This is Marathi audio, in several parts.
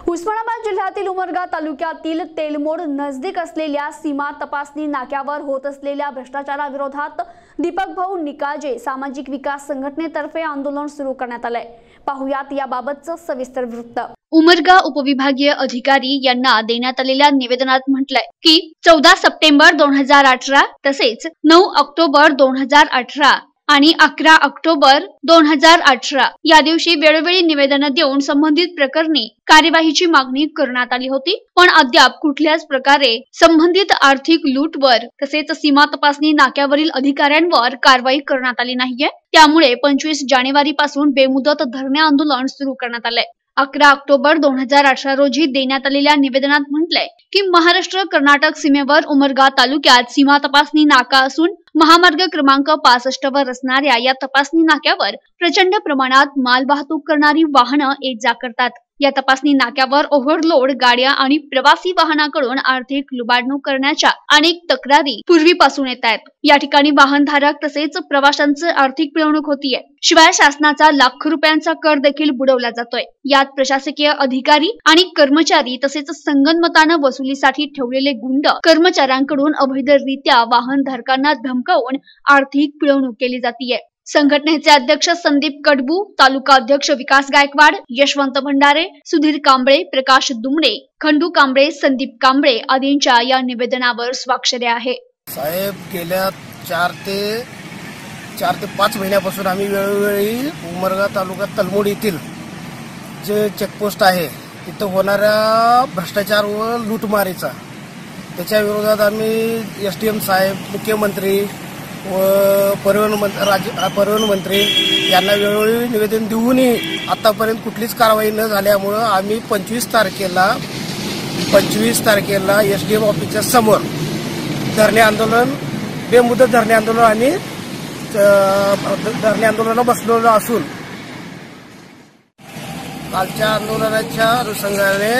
उस्मानाबाद जिल्ह्यातील उमरगा तालुक्यातील तेलमोड नजदीक असलेल्या सीमा तपासणी नाक्यावर होत असलेल्या भ्रष्टाचाराविरोधात दीपक भाऊ निकाजे सामाजिक विकास संघटनेतर्फे आंदोलन सुरू करण्यात आलंय. पाहुयात याबाबतचं सविस्तर वृत्त. उमरगा उपविभागीय अधिकारी यांना देण्यात आलेल्या निवेदनात म्हटलंय की चौदा सप्टेंबर दोन हजार अठरा तसेच नऊ ऑक्टोबर दोन हजार अठरा आणि अकरा ऑक्टोबर दोन हजार अठरा. या दिवशी वेळोवेळी निवेदन देऊन संबंधित प्रकरणी कार्यवाहीची मागणी करण्यात आली होती. पण अद्याप कुठल्याच प्रकारे संबंधित आर्थिक लूटवर तसेच सीमा तपासणी नाक्यावरील अधिकाऱ्यांवर कारवाई करण्यात आली नाहीये. त्यामुळे पंचवीस जानेवारी पासून बेमुदत धरणे आंदोलन सुरू करण्यात आलंय. अकरा ऑक्टोबर दोन हजार अठरा रोजी देण्यात आलेल्या निवेदनात म्हटलंय की महाराष्ट्र कर्नाटक सीमेवर उमरगा तालुक्यात सीमा तपासणी नाका असून महामार्ग क्रमांक पासष्ट वर असणाऱ्या या तपासणी नाक्यावर प्रचंड प्रमाणात माल वाहतूक करणारी वाहनं ये जा करतात या तपासणी नाक्यावर ओव्हरलोड गाड्या आणि प्रवासी वाहनाकडून आर्थिक लुबाडणूक करण्याच्या अनेक तक्रारी पूर्वीपासून येत आहेत. या ठिकाणी वाहनधारक तसेच प्रवाशांचं आर्थिक पिळवणूक होतीये. शिवाय शासनाचा लाखो रुपयांचा कर देखील बुडवला जातोय. यात प्रशासकीय अधिकारी आणि कर्मचारी तसेच संगनमतानं वसुलीसाठी ठेवलेले गुंड कर्मचाऱ्यांकडून अवैधरित्या वाहनधारकांना धमकावून आर्थिक पिळवणूक केली जातीये. संघटनेचे अध्यक्ष संदीप कडबू तालुका अध्यक्ष विकास गायकवाड यशवंत भंडारे सुधीर कांबळे प्रकाश दुमडे खंडू कांबळे संदीप कांबळे आदींच्या या निवेदनावर स्वाक्षरी आहे. साहेब गेल्या चार ते चार ते पाच महिन्यापासून आम्ही वेळोवेळी उमरगा तालुका तलमोड येथील जे चेकपोस्ट आहे तिथं होणाऱ्या भ्रष्टाचार व लूटमारीचा त्याच्या विरोधात आम्ही एस डी एम साहेब मुख्यमंत्री व परिवहन मंत्री राज्य परिवहन मंत्री यांना वेळोवेळी निवेदन देऊनही आतापर्यंत कुठलीच कारवाई न झाल्यामुळं आम्ही पंचवीस तारखेला पंचवीस तारखेला एस डी एम ऑफिसच्या समोर धरणे आंदोलन बेमुदत धरणे आंदोलन आणि धरणे आंदोलनाला बसलेलो असून कालच्या आंदोलनाच्या अनुषंगाने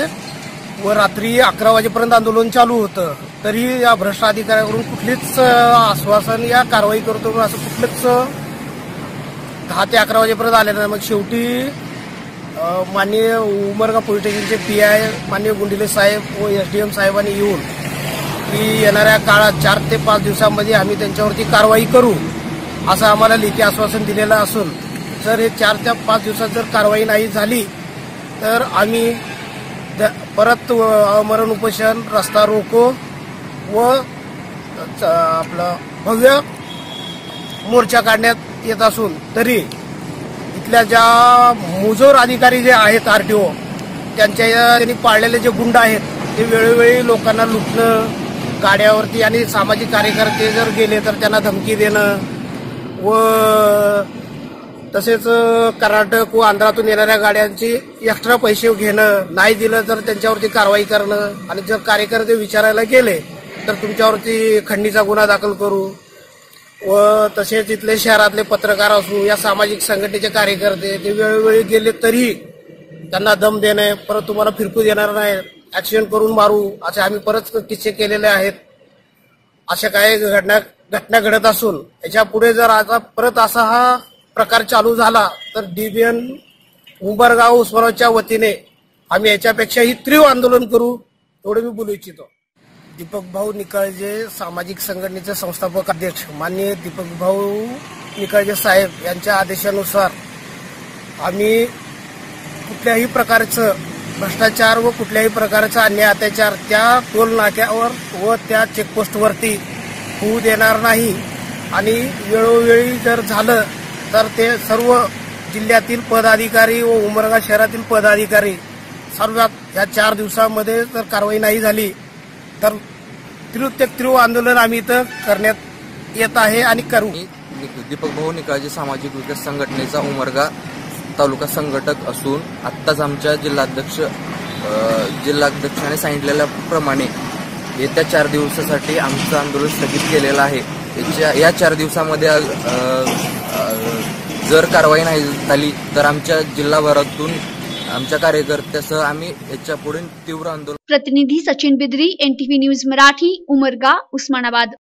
व रात्री अकरा वाजेपर्यंत आंदोलन चालू होतं. तरी या भ्रष्ट अधिकाऱ्याकडून कुठलीच आश्वासन या कारवाई करतो असं कुठलंच दहा ते अकरा वाजेपर्यंत आले नाही. मग शेवटी माननीय उमरगा पोलीस स्टेशनचे पी आय माननीय गुंडिले साहेब व एस डी एम साहेबांनी येऊन की येणाऱ्या काळात चार ते पाच दिवसांमध्ये आम्ही त्यांच्यावरती कारवाई करू असं आम्हाला लेखी आश्वासन दिलेलं असून जर हे चार ते पाच दिवसात जर कारवाई नाही झाली तर आम्ही परत अमरण उपोषण रस्ता रोको व आपलं भव्य मोर्चा काढण्यात येत असून तरी इथल्या ज्या मुजोर अधिकारी जे आहेत आरटीओ त्यांच्या त्यांनी पाळलेले जे गुंड आहेत ते वेळोवेळी लोकांना लुटणं गाड्यावरती आणि सामाजिक कार्यकर्ते जर गेले तर त्यांना धमकी देणं व तसेच कर्नाटक व आंध्रातून येणाऱ्या गाड्यांची एक्स्ट्रा पैसे घेणं नाही दिलं तर त्यांच्यावरती कारवाई करणं आणि जर कार्यकर्ते विचारायला गेले तर तुमच्यावरती खंडणीचा गुन्हा दाखल करू. व तसेच इथले शहरातले पत्रकार असू या सामाजिक संघटनेचे कार्यकर्ते ते वेळोवेळी गेले तरीही त्यांना दम देणे परत तुम्हाला फिरकू देणार नाही ऍक्सिडेंट करून मारू असे आम्ही परत किस्से केलेले आहेत. अशा काही घटना घटना घडत असून याच्यापुढे जर आता परत असा हा प्रकार चालू झाला तर डीबीएन उंबरगाव उस्मानाबादच्या वतीने आम्ही याच्यापेक्षाही तीव्र आंदोलन करू एवढं मी बोलू इच्छितो. दीपक भाऊ निकाळजे सामाजिक संघटनेचे संस्थापक अध्यक्ष माननीय दीपक भाऊ निकाळजे साहेब यांच्या आदेशानुसार आम्ही कुठल्याही प्रकारचं भ्रष्टाचार व कुठल्याही प्रकारचा अन्याय अत्याचार त्या टोल नाक्यावर व त्या चेकपोस्टवरती होऊ देणार नाही. आणि वेळोवेळी जर झालं तर ते सर्व जिल्ह्यातील पदाधिकारी व उमरगा शहरातील पदाधिकारी सर्वात या चार दिवसामध्ये जर कारवाई नाही झाली तर तीव्र ते तीव्र आंदोलन आम्ही इथं करण्यात येत आहे आणि करू. दीपक भाऊ निकाळजी सामाजिक विकास संघटनेचा उमरगा तालुका संघटक असून आत्ताच आमच्या जिल्हाध्यक्ष जिल्हाध्यक्षाने जिल्हाध्यक्षाने सांगितलेल्याप्रमाणे येत्या चार दिवसासाठी आमचं आंदोलन स्थगित केलेलं आहे. या चार दिवसामध्ये जर कारवाई नाही झाली तर आमच्या जिल्हाभरातून आमच्या कार्यकर्त्यासह आम्ही याच्यापुढे तीव्र आंदोलन प्रतिनिधी सचिन बिद्री एनटीव्ही न्यूज मराठी उमरगा उस्मानाबाद.